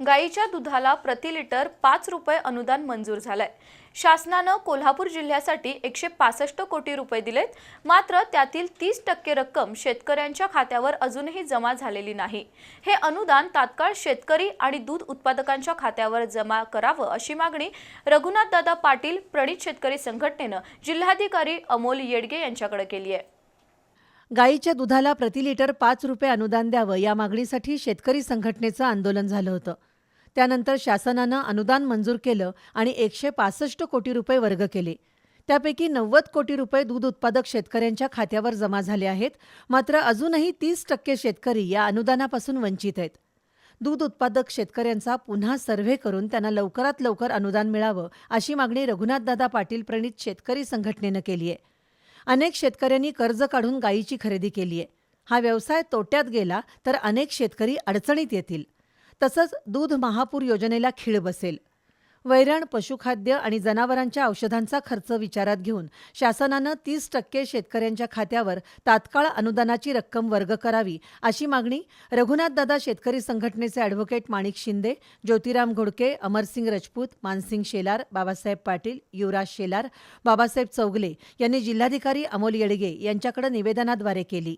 गाईच्या दुधाला प्रति लिटर पाच रुपये अनुदान मंजूर झालंय. शासनानं कोल्हापूर जिल्ह्यासाठी एकशे पासष्ट कोटी रुपये दिलेत. मात्र त्यातील तीस टक्के रक्कम शेतकऱ्यांच्या खात्यावर अजूनही जमा झालेली नाही. हे अनुदान तात्काळ शेतकरी आणि दूध उत्पादकांच्या खात्यावर जमा करावं अशी मागणी रघुनाथदादा पाटील प्रणित शेतकरी संघटनेनं जिल्हाधिकारी अमोल येडगे यांच्याकडे केली आहे. गाईच्या दुधाला प्रति लिटर पाच रुपये अनुदान द्यावं या मागणीसाठी शेतकरी संघटनेचं आंदोलन झालं होतं. त्यानंतर शासनानं अनुदान मंजूर केलं आणि एकशे पासष्ट कोटी रुपये वर्ग केले. त्यापैकी नव्वद कोटी रुपये दूध उत्पादक शेतकऱ्यांच्या खात्यावर जमा झाले आहेत. मात्र अजूनही तीस टक्के शेतकरी या अनुदानापासून वंचित आहेत. दूध उत्पादक शेतकऱ्यांचा पुन्हा सर्व्हे करून त्यांना लवकरात लवकर अनुदान मिळावं अशी मागणी रघुनाथदादा पाटील प्रणित शेतकरी संघटनेनं केली आहे. अनेक शेतकऱ्यांनी कर्ज काढून गायीची खरेदी केली आहे हा व्यवसाय तोट्यात गेला तर अनेक शेतकरी अडचणीत येतील. तसंच दूध महापूर योजनेला खीळ बसेल. वैरण पशुखाद्य आणि जनावरांच्या औषधांचा खर्च विचारात घेऊन शासनानं तीस टक्के शेतकऱ्यांच्या खात्यावर तात्काळ अनुदानाची रक्कम वर्ग करावी अशी मागणी रघुनाथदादा शेतकरी संघटनेचे अॅडव्होकेट माणिक शिंदे ज्योतिराम घोडके अमरसिंग रजपूत मानसिंग शेलार बाबासाहेब पाटील युवराज शेलार बाबासाहेब चौगले यांनी जिल्हाधिकारी अमोल येडगे यांच्याकडे निवेदनाद्वारे केली.